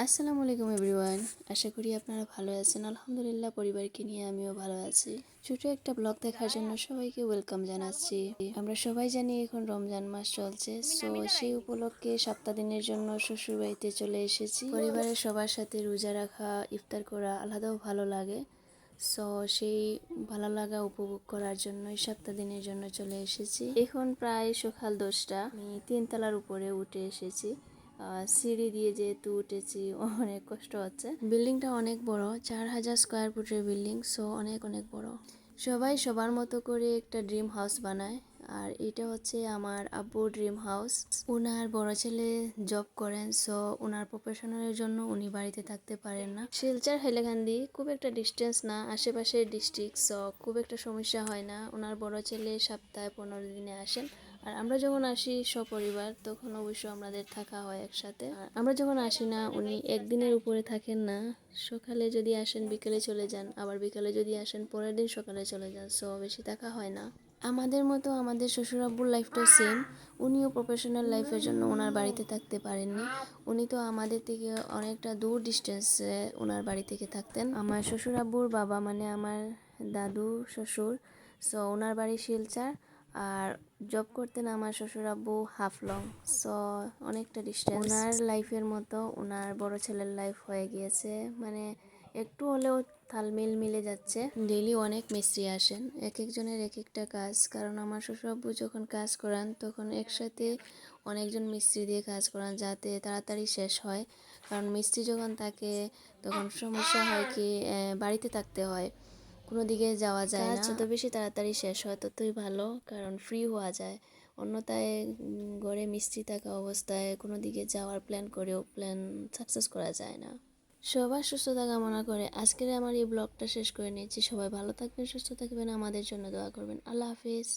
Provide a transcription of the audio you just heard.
আসসালামু আলাইকুম এভরিওয়ান। আশা করি আপনারা ভালো আছেন। আলহামদুলিল্লাহ, পরিবারকে নিয়ে আমিও ভালো আছি। ছোট একটা ব্লগ দেখার জন্য সবাইকে ওয়েলকাম জানাচ্ছি। আমরা সবাই জানি এখন রমজান মাস চলছে সো সেই উপলক্ষে সপ্তাহ দিনের জন্য শ্বশুর বাড়িতে চলে এসেছি। পরিবারের সবার সাথে রোজা রাখা, ইফতার করা আলাদাও ভালো লাগে সো সেই ভালো লাগা উপভোগ করার জন্য সপ্তাহ দিনের জন্য চলে এসেছি। এখন প্রায় সকাল দশটা, আমি তিনতলার উপরে উঠে এসেছি। সিঁড়ি দিয়ে যেহেতু উঠেছি, অনেক কষ্ট হচ্ছে। বিল্ডিংটা অনেক বড়, চার হাজার স্কোয়ার ফুটের বিল্ডিং সো অনেক অনেক বড়। সবাই সবার মতো করে একটা ড্রিম হাউস বানায়, আর এটা হচ্ছে আমার আব্বুর ড্রিম হাউস ওনার বড় ছেলে জব করেন সো ওনার প্রফেশনালের জন্য উনি বাড়িতে থাকতে পারেন না। শিলচর হাইলাকান্দি খুব একটা ডিস্টেন্স না, আশেপাশের ডিস্ট্রিক্ট সো খুব একটা সমস্যা হয় না। ওনার বড় ছেলে সপ্তাহে পনেরো দিনে আসেন। আর আমরা যখন আসি সপরিবার, তখন অবশ্য আমাদের থাকা হয় একসাথে। আর আমরা যখন আসি না, উনি একদিনের উপরে থাকেন না। সকালে যদি আসেন, বিকেলে চলে যান। আবার বিকেলে যদি আসেন, পরের দিন সকালে চলে যান। সো বেশি থাকা হয় না। আমাদের মতো আমাদের শ্বশুর আব্বুর লাইফটাও সেম উনিও প্রফেশনাল লাইফের জন্য ওনার বাড়িতে থাকতে পারেননি। উনি তো আমাদের থেকে অনেকটা দূর ডিস্টেন্সে ওনার বাড়ি থেকে থাকতেন। আমার শ্বশুর আব্বুর বাবা মানে আমার দাদু, শ্বশুর। সো ওনার বাড়ি শিলচার। আর জব করতেন আমার শ্বশুর আব্বু হাফলং সো অনেকটা ডিস্টেন্স ওনার লাইফের মতো ওনার বড় ছেলের লাইফ হয়ে গিয়েছে। মানে একটু হলেও তালমিল মিলে যাচ্ছে। ডেইলি অনেক মিস্ত্রি আসেন এক একজনের এক একটা কাজ। কারণ আমার শ্বশুর আব্বু যখন কাজ করান তখন একসাথে অনেকজন মিস্ত্রি দিয়ে কাজ করান যাতে তাড়াতাড়ি শেষ হয়। কারণ মিস্ত্রি যখন থাকে তখন সমস্যা হয় কি বাড়িতে থাকতে হয়। কোনো দিকে যাওয়া যায় না। যত বেশি তাড়াতাড়ি শেষ হয় ততই ভালো কারণ ফ্রি হওয়া যায়। অন্যথায় ঘরে মিষ্টি থাকা অবস্থায় কোনো দিকে যাওয়ার প্ল্যান করেও প্ল্যান সাকসেস করা যায় না। সবার সুস্থতা কামনা করে আজকের আমার এই ব্লগটা শেষ করে নিয়েছি সবাই ভালো থাকবেন সুস্থ থাকবেন আমাদের জন্য দোয়া করবেন। আল্লাহ হাফিজ।